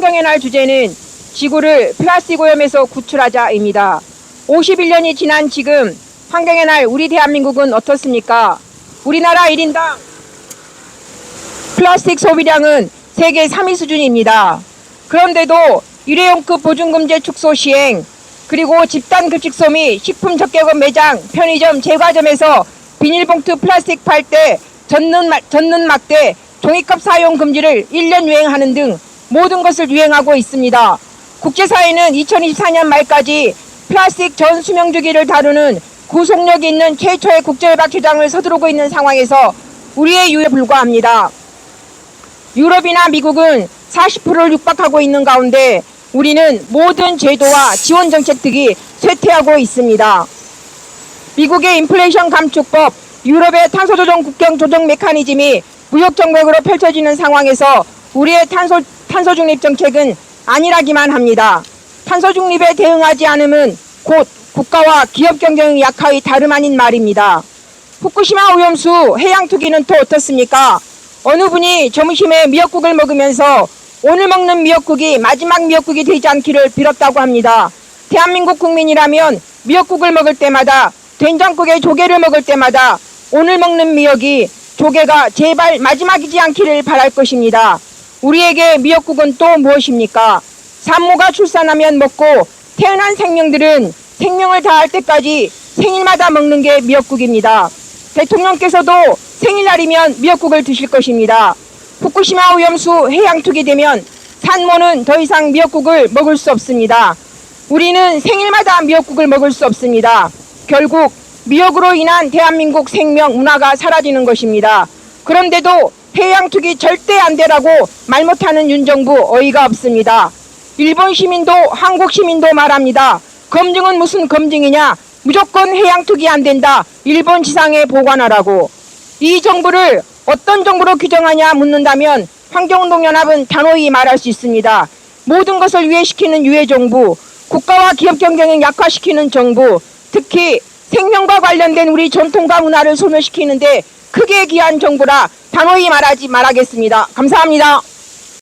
환경의 날 주제는 지구를 플라스틱 오염에서 구출하자입니다. 51년이 지난 지금 환경의 날 우리 대한민국은 어떻습니까? 우리나라 1인당 플라스틱 소비량은 세계 3위 수준입니다. 그런데도 일회용급 보증금제 축소 시행 그리고 집단 급식소 및 식품 적격업 매장, 편의점, 제과점에서 비닐봉투 플라스틱 팔 때 젖는, 마- 젖는 막대, 종이컵 사용 금지를 1년 유행하는 등 모든 것을 유행하고 있습니다. 국제사회는 2024년 말까지 플라스틱 전 수명 주기를 다루는 구속력 있는 최초의 국제협약 규정을 서두르고 있는 상황에서 우리의 유에 불과합니다. 유럽이나 미국은 40%를 육박하고 있는 가운데 우리는 모든 제도와 지원 정책 등이 쇠퇴하고 있습니다. 미국의 인플레이션 감축법, 유럽의 탄소 조정 국경 조정 메커니즘이 무역 정책으로 펼쳐지는 상황에서 우리의 탄소 탄소 중립 정책은 안일하기만 합니다. 탄소 중립에 대응하지 않으면 곧 국가와 기업 경쟁의 약화의 다름 아닌 말입니다. 후쿠시마 오염수 해양 투기는 또 어떻습니까? 어느 분이 점심에 미역국을 먹으면서 오늘 먹는 미역국이 마지막 미역국이 되지 않기를 빌었다고 합니다. 대한민국 국민이라면 미역국을 먹을 때마다 된장국에 조개를 먹을 때마다 오늘 먹는 미역이 조개가 제발 마지막이지 않기를 바랄 것입니다. 우리에게 미역국은 또 무엇입니까? 산모가 출산하면 먹고 태어난 생명들은 생명을 다할 때까지 생일마다 먹는 게 미역국입니다. 대통령께서도 생일날이면 미역국을 드실 것입니다. 후쿠시마 오염수 해양 투기 되면 산모는 더 이상 미역국을 먹을 수 없습니다. 우리는 생일마다 미역국을 먹을 수 없습니다. 결국 미역으로 인한 대한민국 생명 문화가 사라지는 것입니다. 그런데도 해양 투기 절대 안 되라고 말 못하는 윤 정부 어이가 없습니다. 일본 시민도 한국 시민도 말합니다. 검증은 무슨 검증이냐? 무조건 해양 투기 안 된다. 일본 지상에 보관하라고. 이 정부를 어떤 정부로 규정하냐 묻는다면 환경운동 연합은 단호히 말할 수 있습니다. 모든 것을 유예시키는 유해 정부, 국가와 기업 경쟁을 약화시키는 정부, 특히 생명과 관련된 우리 전통과 문화를 소멸시키는데 크게 기한 정부라 단호히 말하지 말하겠습니다. 감사합니다.